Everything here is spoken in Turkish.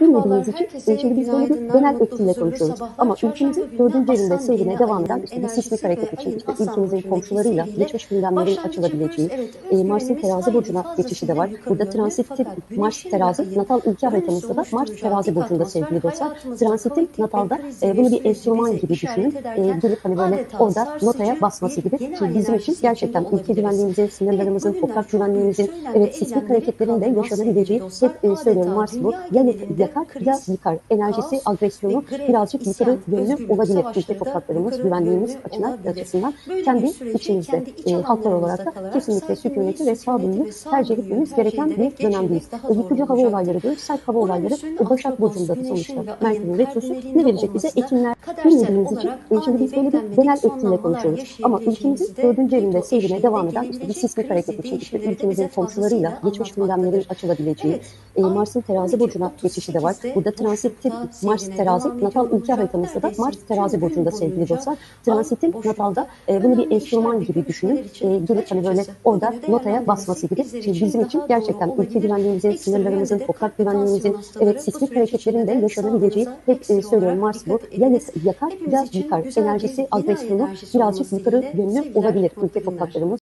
Bilmediğiniz için e, şimdi biz böyle bir genel etkiyle konuşuyoruz. Ama ülkemizin dördüncü Aslan seyrine devam eden işte bir sismik hareket için işte ülkemizin komşularıyla geçmiş gündemlerin açılabileceği, e, Mars'ın terazi burcuna geçişi de var. Burada fakat Mars terazi natal ülke haritamızda da Mars terazi burcunda sevgili dostlar. Transitin natalda e, bunu bir enstrüman gibi düşünün. E, gelip hani böyle orada notaya basması gibi. Şimdi bizim için gerçekten ülke güvenliğimizin, sınırlarımızın, toprak güvenliğimizin, evet sismik hareketlerin de yaşanabileceği hep e, söylüyorum Mars bu. dünya Ya genelinde yakar ya yıkar. Enerjisi, agresyonu birazcık yukarı yönlü olabilir. Ülke topraklarımız, güvenliğimiz yönlü açısından, kendi içimizde, e, halklar olarak da kesinlikle sükuneti ve ve tercih etmemiz gereken bir dönemdeyiz. zor Yıkıcı hava olayları diyoruz. Sert hava olayları e, Başak Antropoz, Burcu'nda da Güneş'in sonuçta. Merkür'ün retrosu ne verecek bize? Ekinler bilmediğimiz için e, şimdi biz böyle bir genel sonlanmalar konuşuyoruz. Ama ülkemizin dördüncü evinde seyrine devam eden işte bir sismik hareket için işte ülkemizin komşularıyla geçmiş gündemlerin açılabileceği, e, Mars'ın terazi 12.38'de burcuna geçişi de var. Burada transitin nokta Mars terazi natal ülke haritamızda da Mars terazi burcunda sevgili dostlar. Boşlukta natalda e, bunu bir enstrüman gibi düşünün. E, gelip hani böyle orada notaya basması gibi. Şimdi bizler bizim için gerçekten ülke güvenliğimizin, sınırlarımızın, toprak güvenliğimizin, evet sismik hareketlerin de yaşanabileceği hep e, söylüyorum Mars bu. Ya yakar ya yıkar. Enerjisi, agresyonu birazcık yukarı yönlü olabilir ülke topraklarımız.